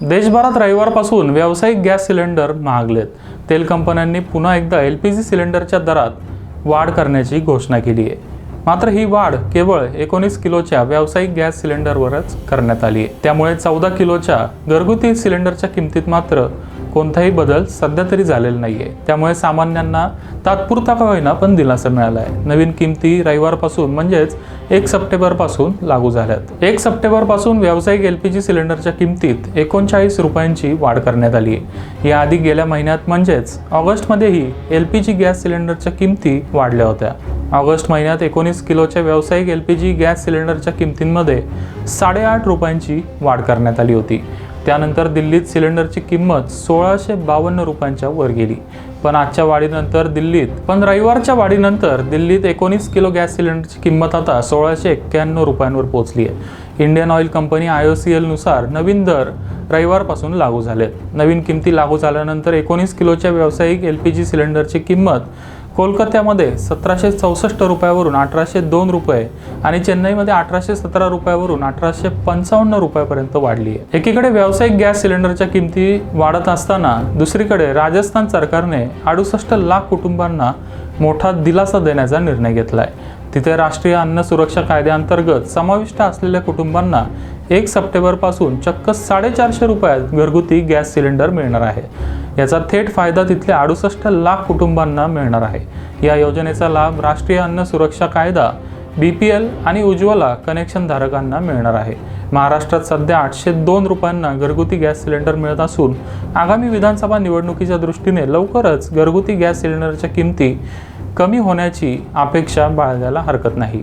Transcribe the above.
देशभरात रविवारपासून व्यावसायिक गॅस सिलेंडर महागलेत. तेल कंपन्यांनी पुन्हा एकदा एल पी जी सिलेंडरच्या दरात वाढ करण्याची घोषणा केली आहे. मात्र ही वाढ केवळ एकोणीस किलोच्या व्यावसायिक गॅस सिलेंडरवरच करण्यात आली आहे. त्यामुळे चौदा किलोच्या घरगुती सिलेंडरच्या किमतीत मात्र कोणताही बदल सध्या तरी झालेला नाहीये. त्यामुळे सामान्यांना तात्पुरता का होईना पण दिलासा मिळाला आहे नवीन किमती रविवारपासून म्हणजेच एक सप्टेंबरपासून लागू झाल्यात. एक सप्टेंबरपासून व्यावसायिक एल पी जी सिलेंडरच्या किमतीत एकोणचाळीस रुपयांची वाढ करण्यात आली आहे याआधी गेल्या महिन्यात म्हणजेच ऑगस्टमध्येही एल पी जी गॅस सिलेंडरच्या किमती वाढल्या होत्या. ऑगस्ट महिन्यात एकोणीस किलोच्या व्यावसायिक एल पी जी गॅस सिलेंडरच्या किमतींमध्ये साडेआठ रुपयांची वाढ करण्यात आली होती. त्यानंतर दिल्लीत सिलेंडरची किंमत सोळाशे बावन्न रुपयांच्या वर गेली. पण आजच्या वाढीनंतर दिल्लीत पण रविवारच्या वाढीनंतर दिल्लीत एकोणीस किलो गॅस सिलेंडरची किंमत आता सोळाशे एक्क्याण्णव रुपयांवर पोहोचली आहे. Indian oil company I O C एलनुसार नवीन दर रविवारपासून लागू झाले नवीन किमती लागू झाल्यानंतर एकोणीस किलोच्या व्यावसायिक एल पी जी सिलेंडरची किंमत कोलकात्यामध्ये सतराशे चौसष्ट रुपयावरून अठराशे दोन रुपये आणि चेन्नईमध्ये अठराशे सतरा रुपयावरून अठराशे पंचावन्न रुपयापर्यंत वाढली आहे. एकीकडे व्यावसायिक गॅस सिलेंडरच्या किमती वाढत असताना दुसरीकडे राजस्थान सरकारने अडुसष्ट लाख कुटुंबांना मोठा दिलासा देण्याचा निर्णय घेतला आहे तिथे राष्ट्रीय अन्न सुरक्षा कायद्याअंतर्गत समाविष्ट असलेल्या कुटुंबांना एक सप्टेंबरपासून चक्क साडेचारशे रुपयात घरगुती गॅस सिलेंडर मिळणार आहे. याचा थेट फायदा तिथल्या अडुसष्ट लाख कुटुंबांना मिळणार आहे. या योजनेचा लाभ राष्ट्रीय अन्न सुरक्षा कायदा बी पी एल आणि उज्ज्वला कनेक्शन धारकांना मिळणार आहे. महाराष्ट्रात सध्या आठशे दोन रुपयांना घरगुती गॅस सिलेंडर मिळत असून आगामी विधानसभा निवडणुकीच्या दृष्टीने लवकरच घरगुती गॅस सिलेंडरच्या किमती कमी होण्याची अपेक्षा बाळगायला हरकत नाही.